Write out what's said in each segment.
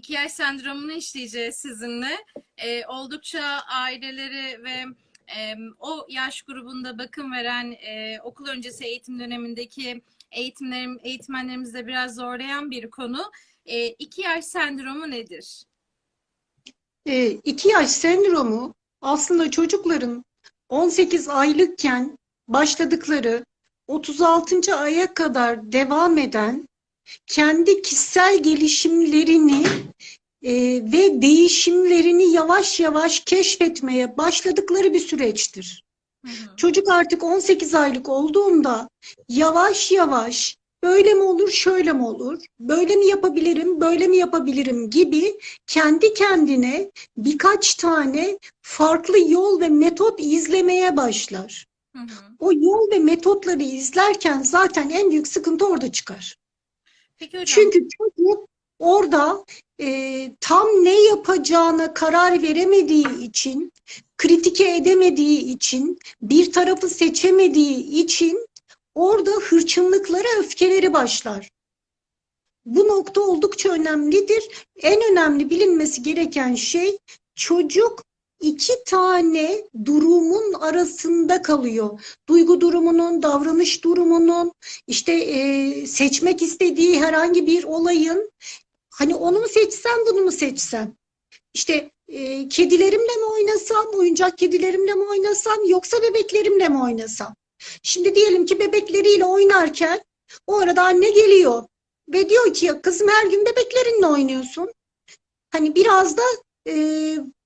iki yaş sendromunu işleyeceğiz sizinle. Ee, oldukça aileleri ve e, o yaş grubunda bakım veren e, okul öncesi eğitim dönemindeki eğitimlerim, eğitmenlerimizde biraz zorlayan bir konu. E, iki yaş sendromu nedir? E, iki yaş sendromu aslında çocukların 18 aylıkken başladıkları 36. aya kadar devam eden kendi kişisel gelişimlerini e, ve değişimlerini yavaş yavaş keşfetmeye başladıkları bir süreçtir. Hı hı. Çocuk artık 18 aylık olduğunda yavaş yavaş böyle mi olur, şöyle mi olur, böyle mi yapabilirim, böyle mi yapabilirim gibi kendi kendine birkaç tane farklı yol ve metot izlemeye başlar. Hı hı. O yol ve metotları izlerken zaten en büyük sıkıntı orada çıkar. Peki hocam. Çünkü çocuk orada e, tam ne yapacağına karar veremediği için, kritike edemediği için, bir tarafı seçemediği için orada hırçınlıkları, öfkeleri başlar. Bu nokta oldukça önemlidir. En önemli bilinmesi gereken şey çocuk iki tane durumun arasında kalıyor. Duygu durumunun, davranış durumunun, işte e, seçmek istediği herhangi bir olayın hani onu mu seçsem bunu mu seçsem? İşte e, kedilerimle mi oynasam, oyuncak kedilerimle mi oynasam yoksa bebeklerimle mi oynasam? Şimdi diyelim ki bebekleriyle oynarken o arada anne geliyor ve diyor ki kızım her gün bebeklerinle oynuyorsun. Hani biraz da e,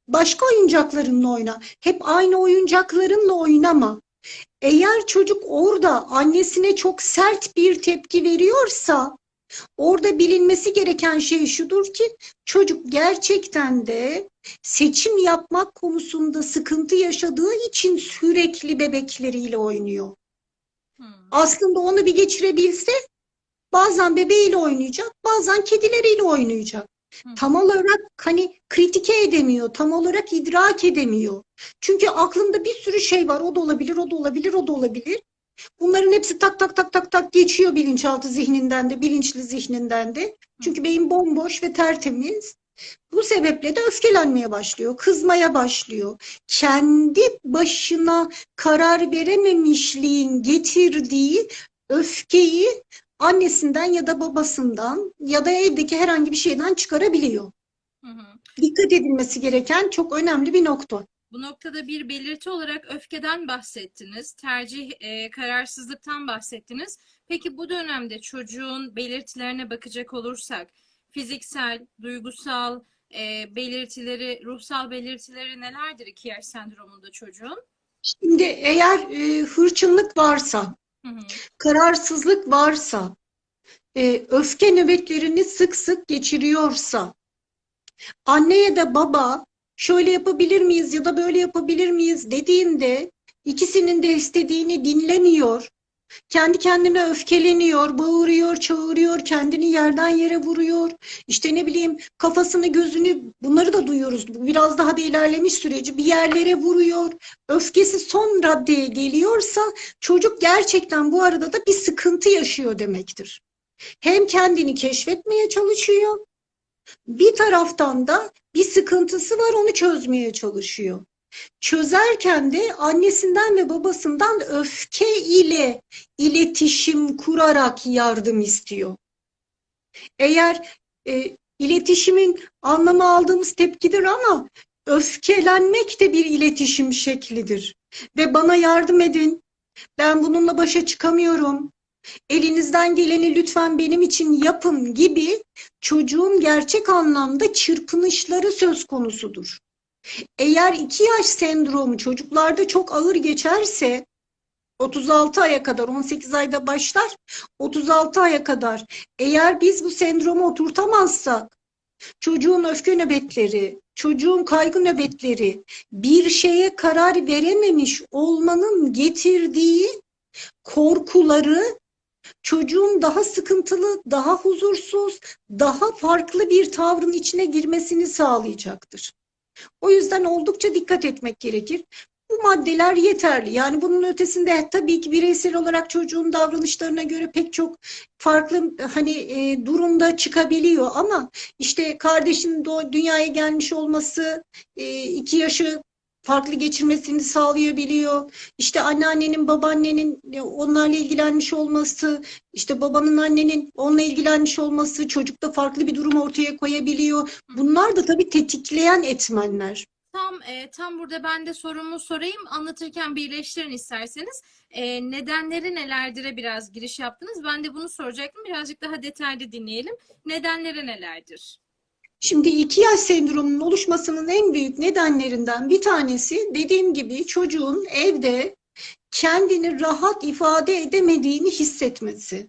başka oyuncaklarınla oyna. Hep aynı oyuncaklarınla oynama. Eğer çocuk orada annesine çok sert bir tepki veriyorsa orada bilinmesi gereken şey şudur ki çocuk gerçekten de seçim yapmak konusunda sıkıntı yaşadığı için sürekli bebekleriyle oynuyor. Hı. Aslında onu bir geçirebilse bazen bebeğiyle oynayacak, bazen kedileriyle oynayacak. Tam olarak hani kritike edemiyor, tam olarak idrak edemiyor. Çünkü aklında bir sürü şey var. O da olabilir, o da olabilir, o da olabilir. Bunların hepsi tak tak tak tak tak geçiyor bilinçaltı zihninden de, bilinçli zihninden de. Çünkü beyin bomboş ve tertemiz. Bu sebeple de öfkelenmeye başlıyor, kızmaya başlıyor. Kendi başına karar verememişliğin getirdiği öfkeyi annesinden ya da babasından ya da evdeki herhangi bir şeyden çıkarabiliyor. Hı hı. Dikkat edilmesi gereken çok önemli bir nokta. Bu noktada bir belirti olarak öfkeden bahsettiniz, tercih, e, kararsızlıktan bahsettiniz. Peki bu dönemde çocuğun belirtilerine bakacak olursak, fiziksel, duygusal e, belirtileri, ruhsal belirtileri nelerdir iki yaş sendromunda çocuğun? Şimdi eğer e, hırçınlık varsa, Kararsızlık varsa, e, öfke nöbetlerini sık sık geçiriyorsa, anne ya da baba şöyle yapabilir miyiz ya da böyle yapabilir miyiz dediğinde ikisinin de istediğini dinlemiyor. Kendi kendine öfkeleniyor, bağırıyor, çağırıyor, kendini yerden yere vuruyor. İşte ne bileyim kafasını, gözünü bunları da duyuyoruz. Bu Biraz daha da ilerlemiş süreci bir yerlere vuruyor. Öfkesi son raddeye geliyorsa çocuk gerçekten bu arada da bir sıkıntı yaşıyor demektir. Hem kendini keşfetmeye çalışıyor, bir taraftan da bir sıkıntısı var onu çözmeye çalışıyor. Çözerken de annesinden ve babasından öfke ile iletişim kurarak yardım istiyor. Eğer e, iletişimin anlamı aldığımız tepkidir ama öfkelenmek de bir iletişim şeklidir. Ve bana yardım edin, ben bununla başa çıkamıyorum, elinizden geleni lütfen benim için yapın gibi çocuğun gerçek anlamda çırpınışları söz konusudur. Eğer iki yaş sendromu çocuklarda çok ağır geçerse 36 aya kadar 18 ayda başlar 36 aya kadar eğer biz bu sendromu oturtamazsak çocuğun öfke nöbetleri, çocuğun kaygı nöbetleri bir şeye karar verememiş olmanın getirdiği korkuları çocuğun daha sıkıntılı, daha huzursuz, daha farklı bir tavrın içine girmesini sağlayacaktır. O yüzden oldukça dikkat etmek gerekir. Bu maddeler yeterli. Yani bunun ötesinde tabii ki bireysel olarak çocuğun davranışlarına göre pek çok farklı hani e, durumda çıkabiliyor ama işte kardeşinin doğ- dünyaya gelmiş olması, e, iki yaşı farklı geçirmesini sağlayabiliyor. İşte anneannenin, babaannenin e, onlarla ilgilenmiş olması, işte babanın, annenin onunla ilgilenmiş olması çocukta farklı bir durum ortaya koyabiliyor. Bunlar da tabii tetikleyen etmenler. Tam e, tam burada ben de sorumu sorayım. Anlatırken birleştirin isterseniz. E, nedenleri nelerdir'e biraz giriş yaptınız. Ben de bunu soracaktım. Birazcık daha detaylı dinleyelim. Nedenleri nelerdir? Şimdi iki yaş sendromunun oluşmasının en büyük nedenlerinden bir tanesi dediğim gibi çocuğun evde kendini rahat ifade edemediğini hissetmesi.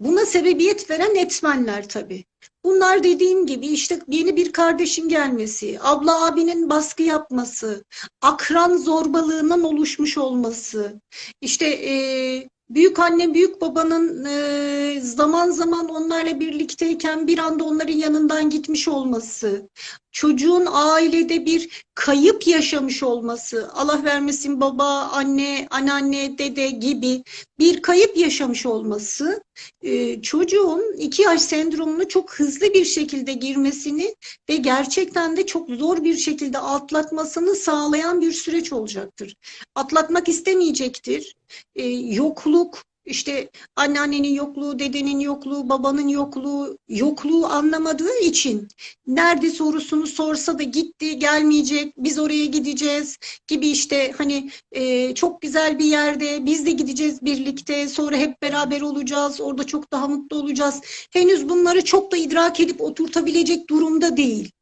Buna sebebiyet veren etmenler tabii. Bunlar dediğim gibi işte yeni bir kardeşin gelmesi, abla abinin baskı yapması, akran zorbalığının oluşmuş olması, işte eee büyük anne, büyük babanın eee, zaman zaman onlarla birlikteyken bir anda onların yanından gitmiş olması, çocuğun ailede bir kayıp yaşamış olması, Allah vermesin baba, anne, anneanne, dede gibi bir kayıp yaşamış olması e, çocuğun iki yaş sendromunu çok hızlı bir şekilde girmesini ve gerçekten de çok zor bir şekilde atlatmasını sağlayan bir süreç olacaktır. Atlatmak istemeyecektir. E, yokluk, işte anneannenin yokluğu, dedenin yokluğu, babanın yokluğu, yokluğu anlamadığı için nerede sorusunu sorsa da gitti, gelmeyecek, biz oraya gideceğiz gibi işte hani e, çok güzel bir yerde biz de gideceğiz birlikte, sonra hep beraber olacağız, orada çok daha mutlu olacağız. Henüz bunları çok da idrak edip oturtabilecek durumda değil.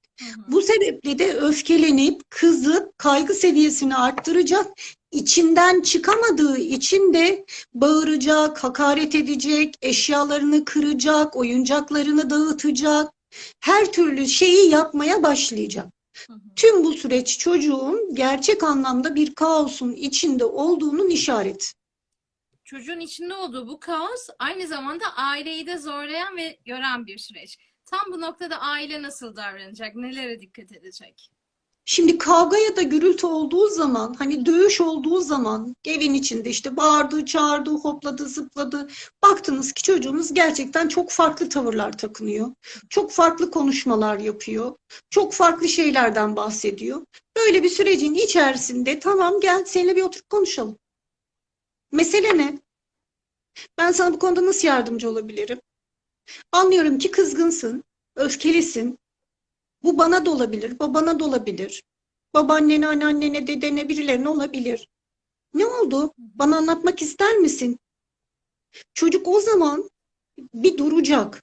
Bu sebeple de öfkelenip kızıp kaygı seviyesini arttıracak. İçinden çıkamadığı için de bağıracak, hakaret edecek, eşyalarını kıracak, oyuncaklarını dağıtacak. Her türlü şeyi yapmaya başlayacak. Hı hı. Tüm bu süreç çocuğun gerçek anlamda bir kaosun içinde olduğunun işareti. Çocuğun içinde olduğu bu kaos aynı zamanda aileyi de zorlayan ve yoran bir süreç. Tam bu noktada aile nasıl davranacak? Nelere dikkat edecek? Şimdi kavga ya da gürültü olduğu zaman, hani dövüş olduğu zaman evin içinde işte bağırdı, çağırdı, hopladı, zıpladı. Baktınız ki çocuğunuz gerçekten çok farklı tavırlar takınıyor. Çok farklı konuşmalar yapıyor. Çok farklı şeylerden bahsediyor. Böyle bir sürecin içerisinde tamam gel seninle bir oturup konuşalım. Mesele ne? Ben sana bu konuda nasıl yardımcı olabilirim? Anlıyorum ki kızgınsın, öfkelisin. Bu bana da olabilir, babana da olabilir. Babaannene, anneannene, dedene, birilerine olabilir. Ne oldu? Bana anlatmak ister misin? Çocuk o zaman bir duracak.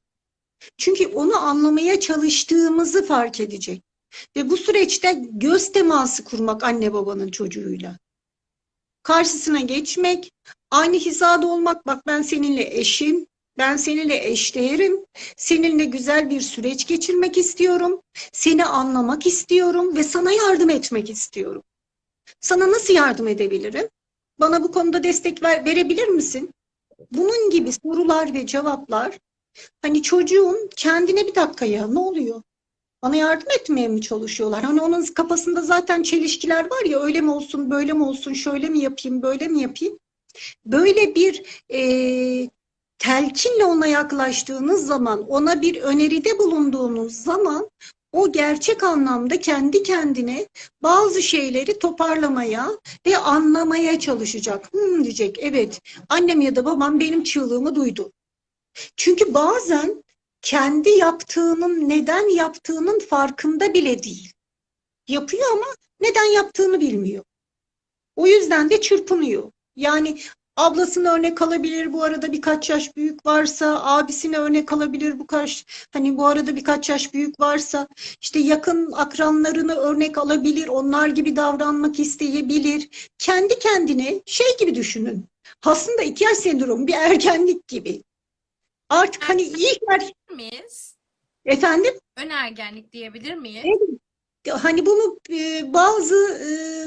Çünkü onu anlamaya çalıştığımızı fark edecek. Ve bu süreçte göz teması kurmak anne babanın çocuğuyla. Karşısına geçmek, aynı hizada olmak. Bak ben seninle eşim, ben seninle eşdeğerim. Seninle güzel bir süreç geçirmek istiyorum. Seni anlamak istiyorum ve sana yardım etmek istiyorum. Sana nasıl yardım edebilirim? Bana bu konuda destek ver, verebilir misin? Bunun gibi sorular ve cevaplar hani çocuğun kendine bir dakika ya ne oluyor? Bana yardım etmeye mi çalışıyorlar? Hani onun kafasında zaten çelişkiler var ya öyle mi olsun, böyle mi olsun, şöyle mi yapayım, böyle mi yapayım? Böyle bir eee telkinle ona yaklaştığınız zaman, ona bir öneride bulunduğunuz zaman o gerçek anlamda kendi kendine bazı şeyleri toparlamaya ve anlamaya çalışacak. Hmm diyecek, evet annem ya da babam benim çığlığımı duydu. Çünkü bazen kendi yaptığının, neden yaptığının farkında bile değil. Yapıyor ama neden yaptığını bilmiyor. O yüzden de çırpınıyor. Yani Ablasını örnek alabilir bu arada birkaç yaş büyük varsa, abisine örnek alabilir bu kaç hani bu arada birkaç yaş büyük varsa, işte yakın akranlarını örnek alabilir, onlar gibi davranmak isteyebilir. Kendi kendine şey gibi düşünün. Aslında iki yaş sendromu bir ergenlik gibi. Artık hani ilk yaş miyiz? efendim Önergenlik diyebilir miyiz? hani bunu bazı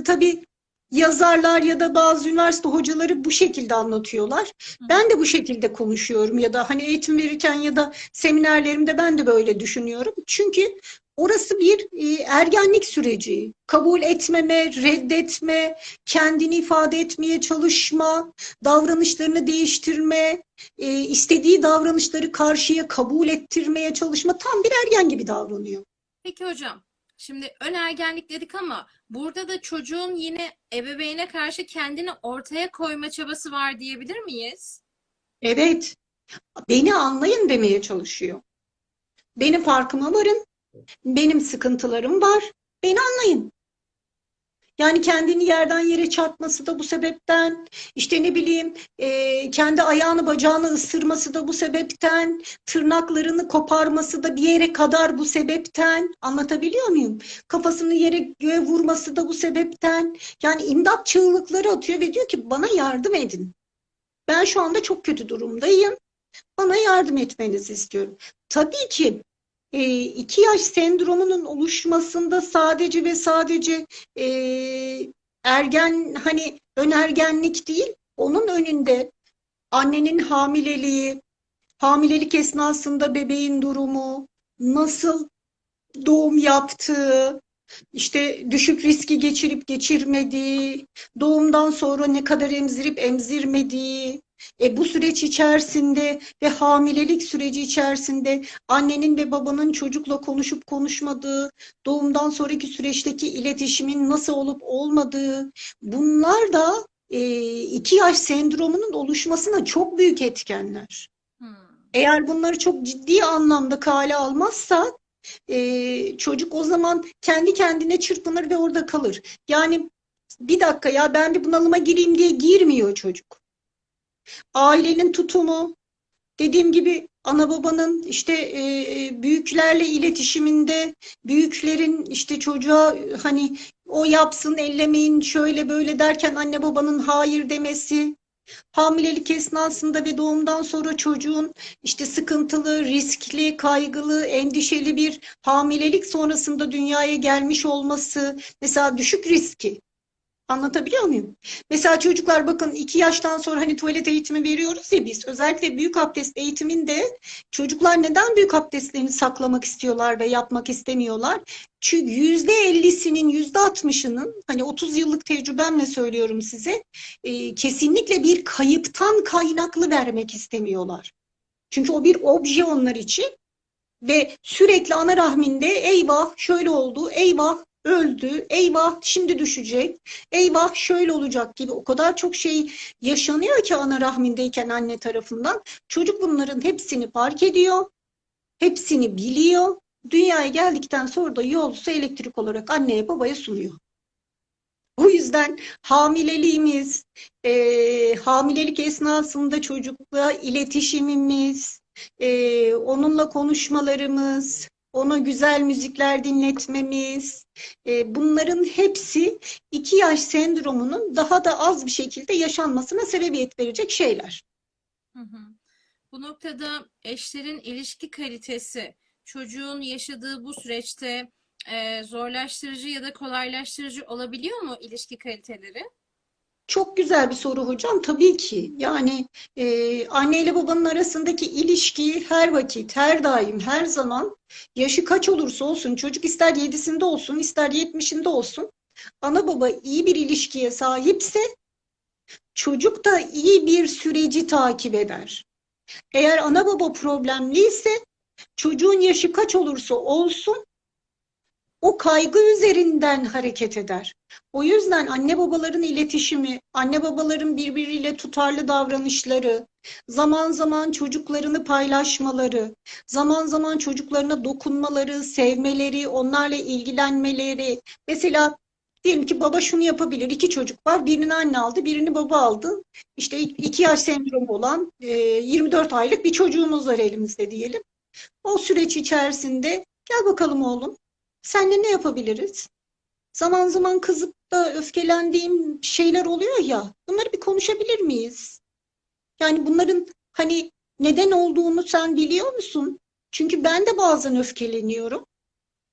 tabii yazarlar ya da bazı üniversite hocaları bu şekilde anlatıyorlar. Ben de bu şekilde konuşuyorum ya da hani eğitim verirken ya da seminerlerimde ben de böyle düşünüyorum. Çünkü Orası bir e, ergenlik süreci. Kabul etmeme, reddetme, kendini ifade etmeye çalışma, davranışlarını değiştirme, e, istediği davranışları karşıya kabul ettirmeye çalışma. Tam bir ergen gibi davranıyor. Peki hocam, şimdi ön ergenlik dedik ama burada da çocuğun yine ebeveyne karşı kendini ortaya koyma çabası var diyebilir miyiz? Evet, beni anlayın demeye çalışıyor. Benim farkıma varın, benim sıkıntılarım var, beni anlayın. Yani kendini yerden yere çarpması da bu sebepten, işte ne bileyim e, kendi ayağını bacağını ısırması da bu sebepten, tırnaklarını koparması da bir yere kadar bu sebepten, anlatabiliyor muyum? Kafasını yere göğe vurması da bu sebepten, yani imdat çığlıkları atıyor ve diyor ki bana yardım edin. Ben şu anda çok kötü durumdayım. Bana yardım etmenizi istiyorum. Tabii ki e, iki yaş sendromunun oluşmasında sadece ve sadece e, ergen hani önergenlik değil, onun önünde annenin hamileliği, hamilelik esnasında bebeğin durumu, nasıl doğum yaptığı, işte düşük riski geçirip geçirmediği, doğumdan sonra ne kadar emzirip emzirmediği, e, bu süreç içerisinde ve hamilelik süreci içerisinde annenin ve babanın çocukla konuşup konuşmadığı, doğumdan sonraki süreçteki iletişimin nasıl olup olmadığı, bunlar da e, iki yaş sendromunun oluşmasına çok büyük etkenler. Hmm. Eğer bunları çok ciddi anlamda kale almazsak e, çocuk o zaman kendi kendine çırpınır ve orada kalır. Yani bir dakika ya ben bir bunalıma gireyim diye girmiyor çocuk. Ailenin tutumu, dediğim gibi ana babanın işte e, büyüklerle iletişiminde, büyüklerin işte çocuğa hani o yapsın ellemeyin şöyle böyle derken anne babanın hayır demesi, hamilelik esnasında ve doğumdan sonra çocuğun işte sıkıntılı, riskli, kaygılı, endişeli bir hamilelik sonrasında dünyaya gelmiş olması, mesela düşük riski. Anlatabiliyor muyum? Mesela çocuklar bakın iki yaştan sonra hani tuvalet eğitimi veriyoruz ya biz. Özellikle büyük abdest eğitiminde çocuklar neden büyük abdestlerini saklamak istiyorlar ve yapmak istemiyorlar? Çünkü yüzde ellisinin, yüzde altmışının hani 30 yıllık tecrübemle söylüyorum size e, kesinlikle bir kayıptan kaynaklı vermek istemiyorlar. Çünkü o bir obje onlar için ve sürekli ana rahminde eyvah şöyle oldu, eyvah öldü, eyvah şimdi düşecek, eyvah şöyle olacak gibi o kadar çok şey yaşanıyor ki ana rahmindeyken anne tarafından. Çocuk bunların hepsini fark ediyor, hepsini biliyor. Dünyaya geldikten sonra da yolcusu elektrik olarak anneye babaya sunuyor. O yüzden hamileliğimiz, e, hamilelik esnasında çocukla iletişimimiz, e, onunla konuşmalarımız, ona güzel müzikler dinletmemiz, e, bunların hepsi iki yaş sendromunun daha da az bir şekilde yaşanmasına sebebiyet verecek şeyler. Hı hı. Bu noktada eşlerin ilişki kalitesi çocuğun yaşadığı bu süreçte e, zorlaştırıcı ya da kolaylaştırıcı olabiliyor mu ilişki kaliteleri? Çok güzel bir soru hocam. Tabii ki. Yani e, anne ile babanın arasındaki ilişki her vakit, her daim, her zaman yaşı kaç olursa olsun, çocuk ister yedisinde olsun, ister yetmişinde olsun, ana baba iyi bir ilişkiye sahipse çocuk da iyi bir süreci takip eder. Eğer ana baba problemliyse çocuğun yaşı kaç olursa olsun o kaygı üzerinden hareket eder. O yüzden anne babaların iletişimi, anne babaların birbiriyle tutarlı davranışları, zaman zaman çocuklarını paylaşmaları, zaman zaman çocuklarına dokunmaları, sevmeleri, onlarla ilgilenmeleri. Mesela diyelim ki baba şunu yapabilir. İki çocuk var. Birini anne aldı, birini baba aldı. İşte iki yaş sendromu olan 24 aylık bir çocuğumuz var elimizde diyelim. O süreç içerisinde gel bakalım oğlum. Seninle ne yapabiliriz? Zaman zaman kızıp da öfkelendiğim şeyler oluyor ya. Bunları bir konuşabilir miyiz? Yani bunların hani neden olduğunu sen biliyor musun? Çünkü ben de bazen öfkeleniyorum.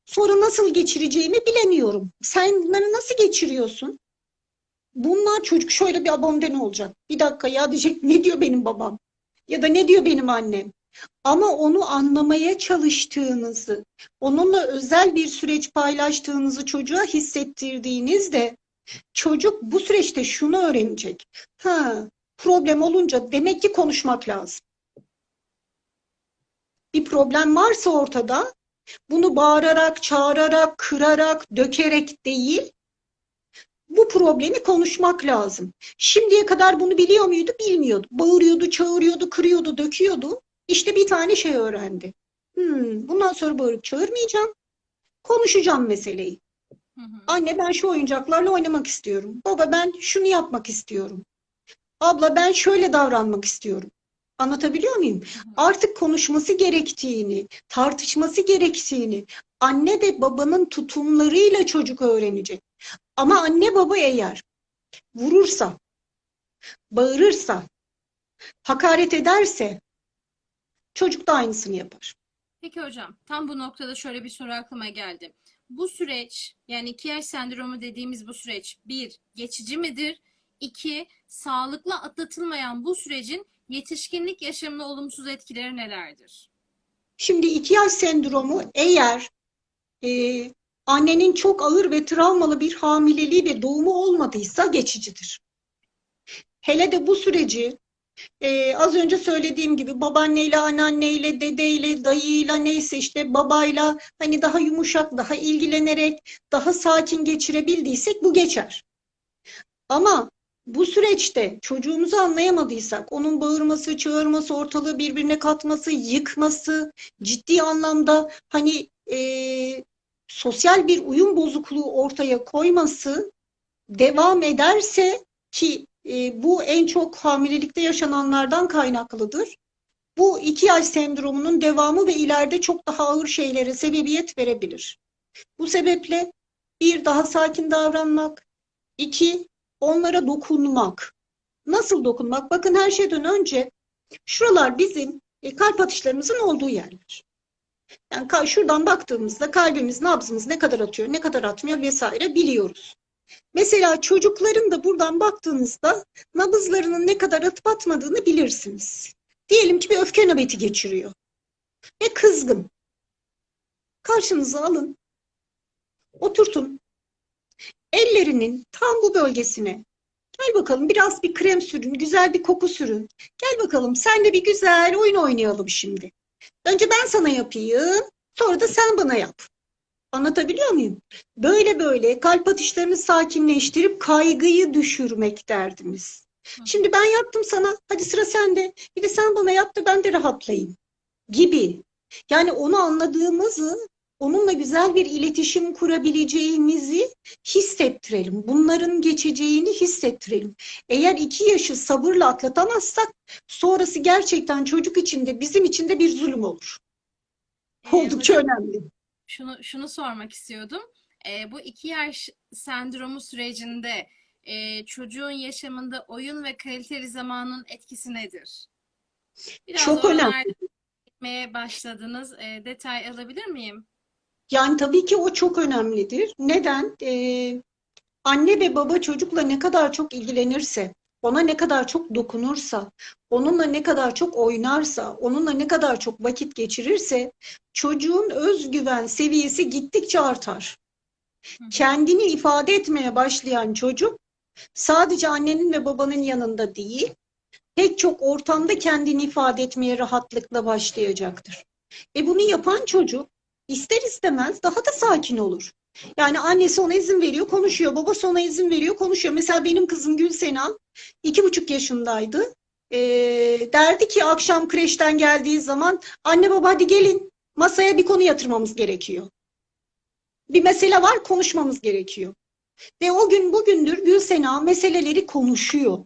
Sonra nasıl geçireceğimi bilemiyorum. Sen bunları nasıl geçiriyorsun? Bunlar çocuk şöyle bir abonde ne olacak? Bir dakika ya diyecek ne diyor benim babam? Ya da ne diyor benim annem? Ama onu anlamaya çalıştığınızı, onunla özel bir süreç paylaştığınızı çocuğa hissettirdiğinizde çocuk bu süreçte şunu öğrenecek. Ha, problem olunca demek ki konuşmak lazım. Bir problem varsa ortada bunu bağırarak, çağırarak, kırarak, dökerek değil, bu problemi konuşmak lazım. Şimdiye kadar bunu biliyor muydu? Bilmiyordu. Bağırıyordu, çağırıyordu, kırıyordu, döküyordu. İşte bir tane şey öğrendi. Hmm, bundan sonra bağırıp çağırmayacağım. Konuşacağım meseleyi. Hı hı. Anne ben şu oyuncaklarla oynamak istiyorum. Baba ben şunu yapmak istiyorum. Abla ben şöyle davranmak istiyorum. Anlatabiliyor muyum? Artık konuşması gerektiğini, tartışması gerektiğini anne ve babanın tutumlarıyla çocuk öğrenecek. Ama anne baba eğer vurursa, bağırırsa, hakaret ederse çocuk da aynısını yapar. Peki hocam, tam bu noktada şöyle bir soru aklıma geldi. Bu süreç, yani yaş sendromu dediğimiz bu süreç, bir, geçici midir? İki, sağlıklı atlatılmayan bu sürecin yetişkinlik yaşamına olumsuz etkileri nelerdir? Şimdi iki yaş sendromu eğer e, annenin çok ağır ve travmalı bir hamileliği ve doğumu olmadıysa geçicidir. Hele de bu süreci e, az önce söylediğim gibi babaanneyle, anneanneyle, dedeyle, dayıyla neyse işte babayla hani daha yumuşak, daha ilgilenerek, daha sakin geçirebildiysek bu geçer. Ama bu süreçte çocuğumuzu anlayamadıysak, onun bağırması, çağırması, ortalığı birbirine katması, yıkması, ciddi anlamda hani e, sosyal bir uyum bozukluğu ortaya koyması devam ederse ki e, bu en çok hamilelikte yaşananlardan kaynaklıdır. Bu iki yaş sendromunun devamı ve ileride çok daha ağır şeylere sebebiyet verebilir. Bu sebeple bir daha sakin davranmak, iki onlara dokunmak. Nasıl dokunmak? Bakın her şeyden önce şuralar bizim e, kalp atışlarımızın olduğu yerler. Yani şuradan baktığımızda kalbimiz, nabzımız ne kadar atıyor, ne kadar atmıyor vesaire biliyoruz. Mesela çocukların da buradan baktığınızda nabızlarının ne kadar atıp atmadığını bilirsiniz. Diyelim ki bir öfke nöbeti geçiriyor ve kızgın. Karşınıza alın, oturtun. Ellerinin tam bu bölgesine gel bakalım biraz bir krem sürün, güzel bir koku sürün. Gel bakalım sen de bir güzel oyun oynayalım şimdi. Önce ben sana yapayım, sonra da sen bana yap. Anlatabiliyor muyum? Böyle böyle kalp atışlarını sakinleştirip kaygıyı düşürmek derdimiz. Şimdi ben yaptım sana, hadi sıra sende. Bir de sen bana yap da ben de rahatlayayım gibi. Yani onu anladığımızı, onunla güzel bir iletişim kurabileceğimizi hissettirelim. Bunların geçeceğini hissettirelim. Eğer iki yaşı sabırla atlatamazsak sonrası gerçekten çocuk için de bizim için de bir zulüm olur. Oldukça önemli. Şunu şunu sormak istiyordum. Ee, bu iki yaş sendromu sürecinde e, çocuğun yaşamında oyun ve kaliteli zamanın etkisi nedir? Biraz Çok önemli. gitmeye başladınız. Ee, detay alabilir miyim? Yani tabii ki o çok önemlidir. Neden? Ee, anne ve baba çocukla ne kadar çok ilgilenirse, ona ne kadar çok dokunursa, onunla ne kadar çok oynarsa, onunla ne kadar çok vakit geçirirse çocuğun özgüven seviyesi gittikçe artar. Hı. Kendini ifade etmeye başlayan çocuk sadece annenin ve babanın yanında değil, pek çok ortamda kendini ifade etmeye rahatlıkla başlayacaktır. E bunu yapan çocuk ister istemez daha da sakin olur. Yani annesi ona izin veriyor, konuşuyor. Babası ona izin veriyor, konuşuyor. Mesela benim kızım Gülsena iki buçuk yaşındaydı. Ee, derdi ki akşam kreşten geldiği zaman anne baba hadi gelin masaya bir konu yatırmamız gerekiyor. Bir mesele var konuşmamız gerekiyor. Ve o gün bugündür Gülsena meseleleri konuşuyor,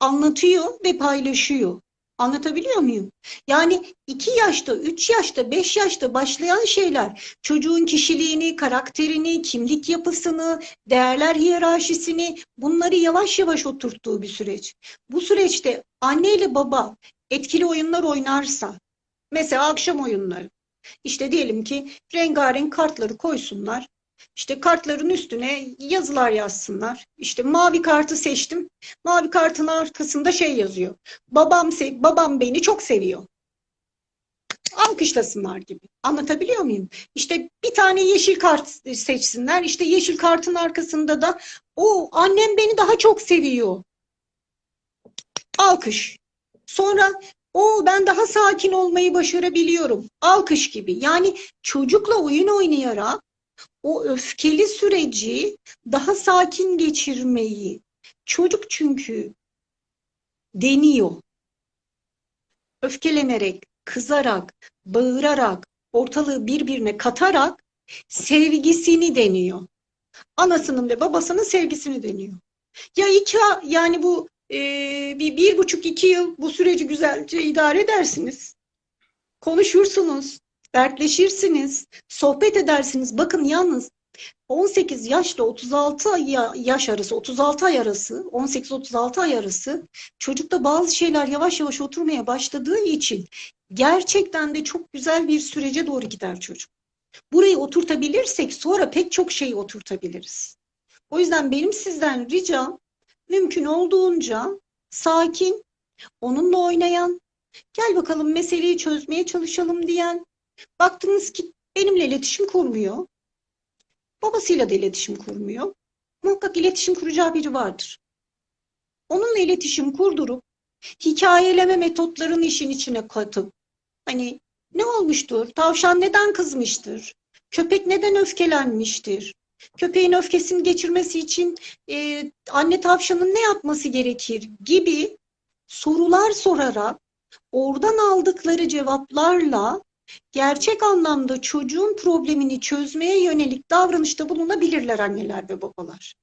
anlatıyor ve paylaşıyor. Anlatabiliyor muyum? Yani iki yaşta, üç yaşta, beş yaşta başlayan şeyler çocuğun kişiliğini, karakterini, kimlik yapısını, değerler hiyerarşisini bunları yavaş yavaş oturttuğu bir süreç. Bu süreçte anne ile baba etkili oyunlar oynarsa, mesela akşam oyunları, işte diyelim ki rengarenk kartları koysunlar. İşte kartların üstüne yazılar yazsınlar. İşte mavi kartı seçtim. Mavi kartın arkasında şey yazıyor. Babam se babam beni çok seviyor. alkışlasınlar gibi. Anlatabiliyor muyum? İşte bir tane yeşil kart seçsinler. İşte yeşil kartın arkasında da o annem beni daha çok seviyor. Alkış. Sonra o ben daha sakin olmayı başarabiliyorum. Alkış gibi. Yani çocukla oyun oynayarak o öfkeli süreci daha sakin geçirmeyi çocuk çünkü deniyor. Öfkelenerek, kızarak, bağırarak, ortalığı birbirine katarak sevgisini deniyor. Anasının ve babasının sevgisini deniyor. Ya iki yani bu e, bir, bir buçuk iki yıl bu süreci güzelce idare edersiniz. Konuşursunuz, dertleşirsiniz, sohbet edersiniz. Bakın yalnız 18 yaşla 36 ya- yaş arası, 36 ay arası, 18-36 ay arası çocukta bazı şeyler yavaş yavaş oturmaya başladığı için gerçekten de çok güzel bir sürece doğru gider çocuk. Burayı oturtabilirsek sonra pek çok şeyi oturtabiliriz. O yüzden benim sizden ricam mümkün olduğunca sakin, onunla oynayan, gel bakalım meseleyi çözmeye çalışalım diyen, baktınız ki benimle iletişim kurmuyor, babasıyla da iletişim kurmuyor. Muhakkak iletişim kuracağı biri vardır. Onunla iletişim kurdurup hikayeleme metotlarını işin içine katıp hani ne olmuştur? Tavşan neden kızmıştır? Köpek neden öfkelenmiştir? Köpeğin öfkesini geçirmesi için e, anne tavşanın ne yapması gerekir gibi sorular sorarak oradan aldıkları cevaplarla gerçek anlamda çocuğun problemini çözmeye yönelik davranışta bulunabilirler anneler ve babalar.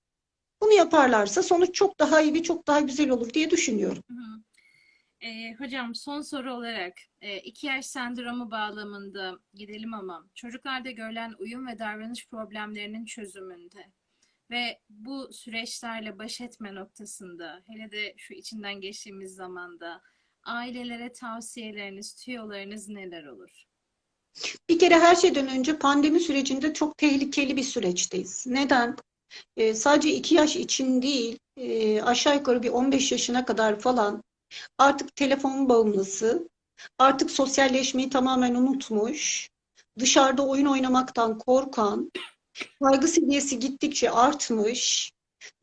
Bunu yaparlarsa sonuç çok daha iyi ve çok daha güzel olur diye düşünüyorum. Ee, hocam son soru olarak e, iki yaş sendromu bağlamında gidelim ama çocuklarda görülen uyum ve davranış problemlerinin çözümünde ve bu süreçlerle baş etme noktasında hele de şu içinden geçtiğimiz zamanda ailelere tavsiyeleriniz, tüyolarınız neler olur? Bir kere her şeyden önce pandemi sürecinde çok tehlikeli bir süreçteyiz. Neden? Ee, sadece iki yaş için değil, e, aşağı yukarı bir 15 yaşına kadar falan artık telefon bağımlısı, artık sosyalleşmeyi tamamen unutmuş, dışarıda oyun oynamaktan korkan, kaygı seviyesi gittikçe artmış,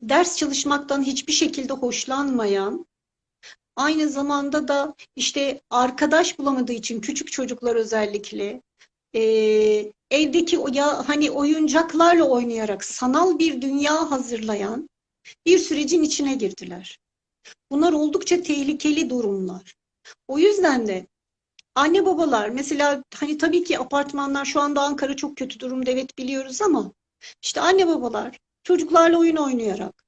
ders çalışmaktan hiçbir şekilde hoşlanmayan, aynı zamanda da işte arkadaş bulamadığı için küçük çocuklar özellikle e, evdeki ya hani oyuncaklarla oynayarak sanal bir dünya hazırlayan bir sürecin içine girdiler. Bunlar oldukça tehlikeli durumlar. O yüzden de anne babalar mesela hani tabii ki apartmanlar şu anda Ankara çok kötü durumda evet biliyoruz ama işte anne babalar çocuklarla oyun oynayarak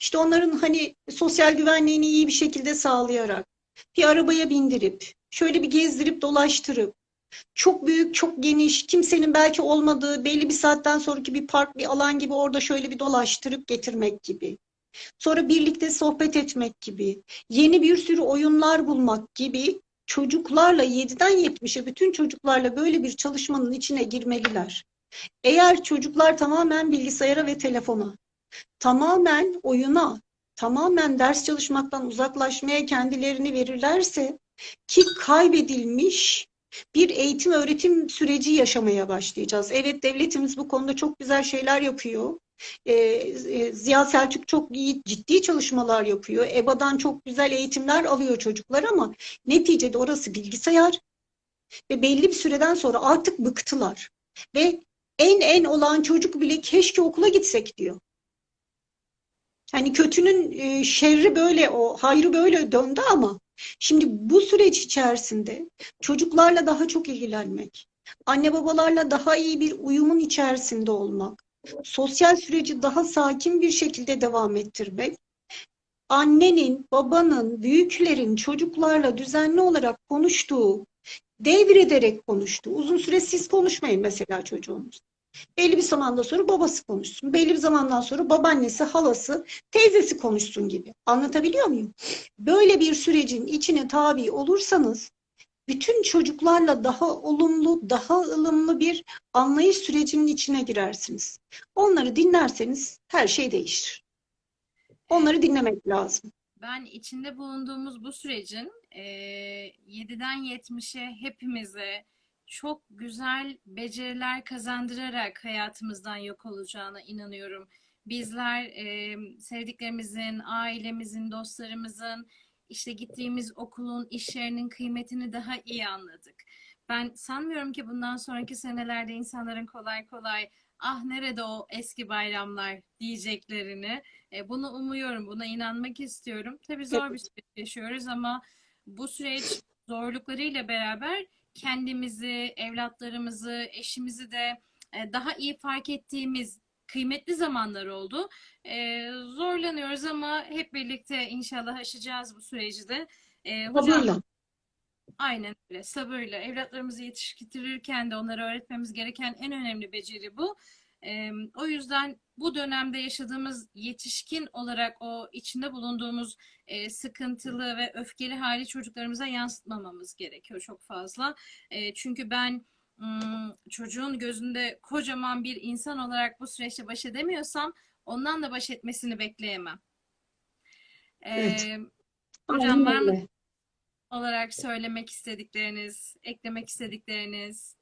işte onların hani sosyal güvenliğini iyi bir şekilde sağlayarak bir arabaya bindirip şöyle bir gezdirip dolaştırıp çok büyük, çok geniş, kimsenin belki olmadığı belli bir saatten sonraki bir park, bir alan gibi orada şöyle bir dolaştırıp getirmek gibi. Sonra birlikte sohbet etmek gibi, yeni bir sürü oyunlar bulmak gibi çocuklarla 7'den 70'e bütün çocuklarla böyle bir çalışmanın içine girmeliler. Eğer çocuklar tamamen bilgisayara ve telefona, tamamen oyuna, tamamen ders çalışmaktan uzaklaşmaya kendilerini verirlerse ki kaybedilmiş bir eğitim öğretim süreci yaşamaya başlayacağız. Evet devletimiz bu konuda çok güzel şeyler yapıyor. Ee, e, Ziya Selçuk çok iyi ciddi çalışmalar yapıyor. EBA'dan çok güzel eğitimler alıyor çocuklar ama neticede orası bilgisayar ve belli bir süreden sonra artık bıktılar. Ve en en olan çocuk bile keşke okula gitsek diyor. Hani kötünün e, şerri böyle o hayrı böyle döndü ama şimdi bu süreç içerisinde çocuklarla daha çok ilgilenmek, anne babalarla daha iyi bir uyumun içerisinde olmak, sosyal süreci daha sakin bir şekilde devam ettirmek, annenin, babanın, büyüklerin çocuklarla düzenli olarak konuştuğu, devrederek konuştuğu, uzun süre siz konuşmayın mesela çocuğunuz. Belli bir zamandan sonra babası konuşsun. Belli bir zamandan sonra babaannesi, halası, teyzesi konuşsun gibi. Anlatabiliyor muyum? Böyle bir sürecin içine tabi olursanız bütün çocuklarla daha olumlu, daha ılımlı bir anlayış sürecinin içine girersiniz. Onları dinlerseniz her şey değişir. Onları dinlemek lazım. Ben içinde bulunduğumuz bu sürecin e, 7'den 70'e hepimize çok güzel beceriler kazandırarak hayatımızdan yok olacağına inanıyorum. Bizler e, sevdiklerimizin, ailemizin, dostlarımızın, işte gittiğimiz okulun, iş yerinin kıymetini daha iyi anladık. Ben sanmıyorum ki bundan sonraki senelerde insanların kolay kolay ah nerede o eski bayramlar diyeceklerini. E, bunu umuyorum, buna inanmak istiyorum. Tabii zor bir süreç yaşıyoruz ama bu süreç zorluklarıyla beraber kendimizi, evlatlarımızı, eşimizi de e, daha iyi fark ettiğimiz kıymetli zamanlar oldu. E, zorlanıyoruz ama hep birlikte inşallah aşacağız bu süreci de. E, Sabırla. Aynen öyle. Sabırla. Evlatlarımızı yetiştirirken de onlara öğretmemiz gereken en önemli beceri bu. O yüzden bu dönemde yaşadığımız yetişkin olarak o içinde bulunduğumuz e, sıkıntılı ve öfkeli hali çocuklarımıza yansıtmamamız gerekiyor çok fazla. E, çünkü ben çocuğun gözünde kocaman bir insan olarak bu süreçte baş edemiyorsam ondan da baş etmesini bekleyemem. Evet. Ee, hocam var mı olarak söylemek istedikleriniz, eklemek istedikleriniz?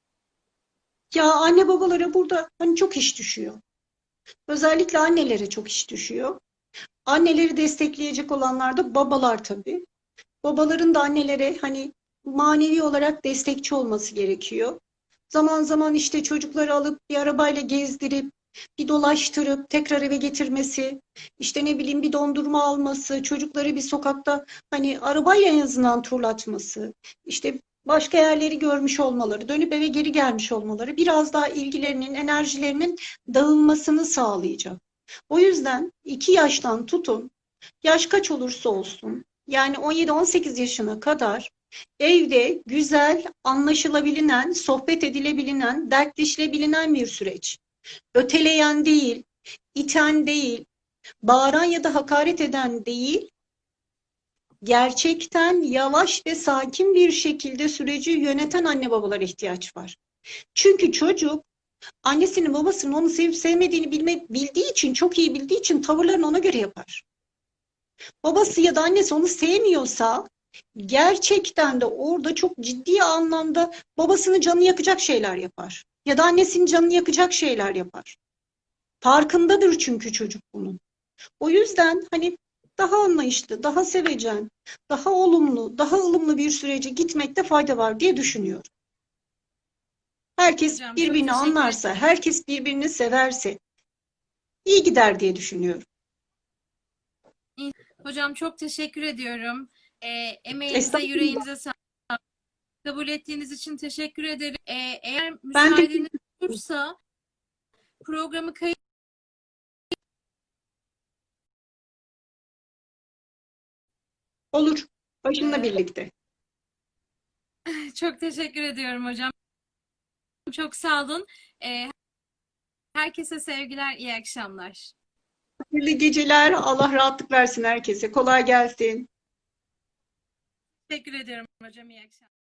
Ya anne babalara burada hani çok iş düşüyor. Özellikle annelere çok iş düşüyor. Anneleri destekleyecek olanlar da babalar tabii. Babaların da annelere hani manevi olarak destekçi olması gerekiyor. Zaman zaman işte çocukları alıp bir arabayla gezdirip bir dolaştırıp tekrar eve getirmesi, işte ne bileyim bir dondurma alması, çocukları bir sokakta hani arabayla en azından turlatması, işte başka yerleri görmüş olmaları, dönüp eve geri gelmiş olmaları biraz daha ilgilerinin, enerjilerinin dağılmasını sağlayacak. O yüzden iki yaştan tutun, yaş kaç olursa olsun, yani 17-18 yaşına kadar evde güzel, anlaşılabilinen, sohbet edilebilinen, dertleşilebilinen bir süreç. Öteleyen değil, iten değil, bağıran ya da hakaret eden değil, gerçekten yavaş ve sakin bir şekilde süreci yöneten anne babalara ihtiyaç var. Çünkü çocuk annesinin babasının onu sevip sevmediğini bilme, bildiği için, çok iyi bildiği için tavırlarını ona göre yapar. Babası ya da annesi onu sevmiyorsa gerçekten de orada çok ciddi anlamda babasının canını yakacak şeyler yapar. Ya da annesinin canını yakacak şeyler yapar. Farkındadır çünkü çocuk bunun. O yüzden hani daha anlayışlı, daha sevecen, daha olumlu, daha ılımlı bir sürece gitmekte fayda var diye düşünüyorum. Herkes Hocam, birbirini anlarsa, herkes birbirini severse iyi gider diye düşünüyorum. Hocam çok teşekkür ediyorum. Ee, emeğinize, yüreğinize sağlık. Kabul ettiğiniz için teşekkür ederim. Ee, eğer müsaadeniz olursa programı kayıt Olur. Başımla Ee, birlikte. çok teşekkür ediyorum hocam. Çok sağ olun. Ee, herkese sevgiler, iyi akşamlar. Hayırlı geceler. Allah rahatlık versin herkese. Kolay gelsin. Teşekkür ediyorum hocam, iyi akşamlar.